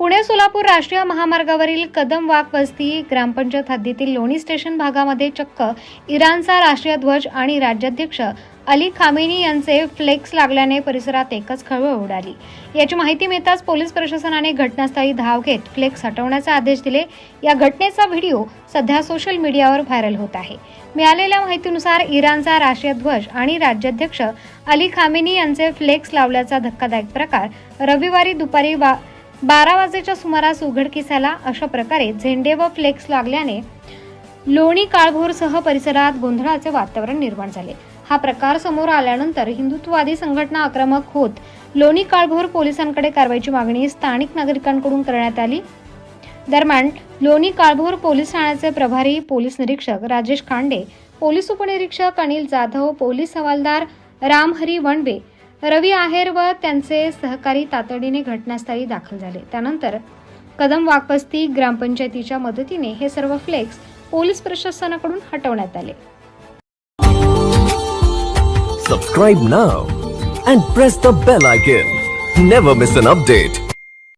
पुणे सोलापूर राष्ट्रीय महामार्गावरील कदम वाक वस्ती ग्रामपंचायत हद्दीतील लोणी स्टेशन भागामध्ये चक्क इराणचा राष्ट्रीय ध्वज आणि राज्याध्यक्ष अली खामेनी यांचे फ्लेक्स लागल्याने परिसरात एकच खळबळ उडाली. याची माहिती मिळताच पोलीस प्रशासनाने घटनास्थळी धाव घेत फ्लेक्स हटवण्याचे आदेश दिले. या घटनेचा व्हिडिओ सध्या सोशल मीडियावर व्हायरल होत आहे. मिळालेल्या माहितीनुसार इराणचा राष्ट्रीय ध्वज आणि राज्याध्यक्ष अली खामेनी यांचे फ्लेक्स लावल्याचा धक्कादायक प्रकार रविवारी दुपारी बा बारा वाजेच्या सुमारास उघडकीस आला अशा प्रकारे झेंडे व फ्लेक्स लागल्याने लोणी काळभोरसह परिसरात गोंधळाचे वातावरण निर्माण झाले. हा प्रकार समोर आल्यानंतर हिंदुत्ववादी संघटना आक्रमक होत लोणी काळभोर पोलिसांकडे कारवाईची मागणी स्थानिक नागरिकांकडून करण्यात आली. दरम्यान लोणी काळभोर पोलीस ठाण्याचे प्रभारी पोलीस निरीक्षक राजेश खांडे पोलीस उपनिरीक्षक अनिल जाधव पोलीस हवालदार रामहरी वणबे रवी आहेर व त्यांचे सहकारी तातडीने घटनास्थळी दाखल झाले. त्यानंतर कदम वाकवस्ती ग्रामपंचायतीच्या मदतीने हे सर्व फ्लेक्स पोलीस प्रशासनाकडून हटवण्यात आले. Subscribe now and press the bell icon never miss an update